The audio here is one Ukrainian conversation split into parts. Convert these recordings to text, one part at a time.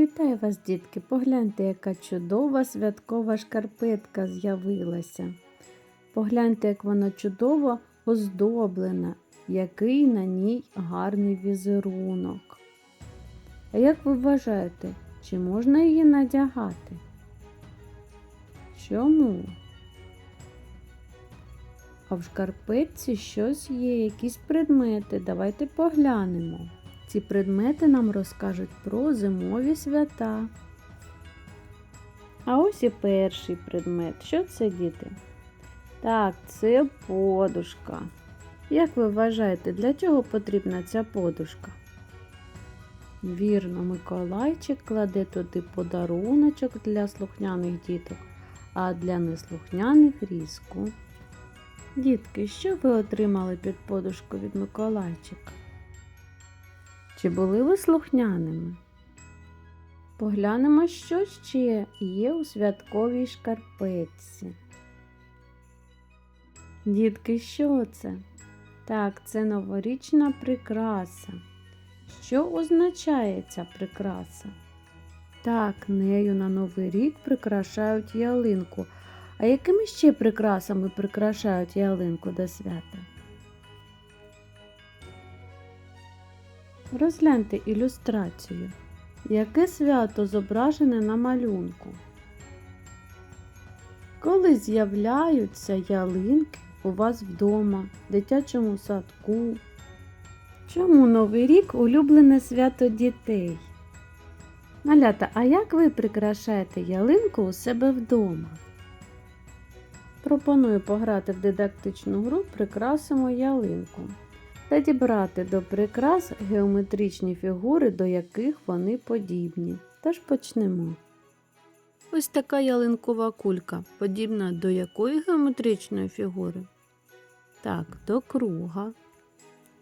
Вітаю вас, дітки! Погляньте, яка чудова святкова шкарпетка з'явилася. Погляньте, як вона чудово оздоблена, який на ній гарний візерунок. А як ви вважаєте, чи можна її надягати? Чому? А в шкарпетці щось є, якісь предмети. Давайте поглянемо. Ці предмети нам розкажуть про зимові свята. А ось і перший предмет. Що це, діти? Так, це подушка. Як ви вважаєте, для чого потрібна ця подушка? Вірно, Миколайчик кладе туди подаруночок для слухняних діток, а для неслухняних різку. Дітки, що ви отримали під подушку від Миколайчика? Чи були ви слухняними? Поглянемо, що ще є у святковій шкарпетці. Дітки, що це? Так, це новорічна прикраса. Що означає ця прикраса? Так, нею на Новий рік прикрашають ялинку. А якими ще прикрасами прикрашають ялинку до свята? Розгляньте ілюстрацію. Яке свято зображене на малюнку? Коли з'являються ялинки у вас вдома, дитячому садку? Чому Новий рік улюблене свято дітей? Малята, а як ви прикрашаєте ялинку у себе вдома? Пропоную пограти в дидактичну гру Прикрасимо ялинку та дібрати до прикрас геометричні фігури, до яких вони подібні. Тож почнемо. Ось така ялинкова кулька, подібна до якої геометричної фігури? Так, до круга.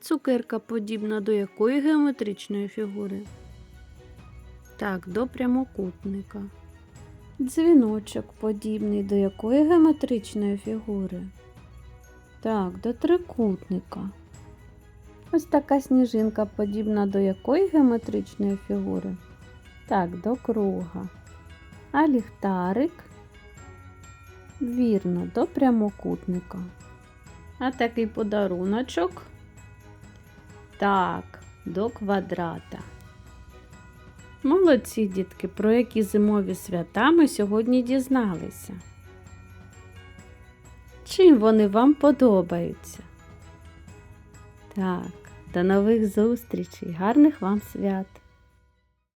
Цукерка подібна до якої геометричної фігури? Так, до прямокутника. Дзвіночок подібний до якої геометричної фігури? Так, до трикутника. Ось така сніжинка подібна до якої геометричної фігури? Так, до круга. А ліхтарик? Вірно, до прямокутника. А такий подаруночок? Так, до квадрата. Молодці, дітки, про які зимові свята ми сьогодні дізналися. Чим вони вам подобаються? Так, до нових зустрічей, гарних вам свят!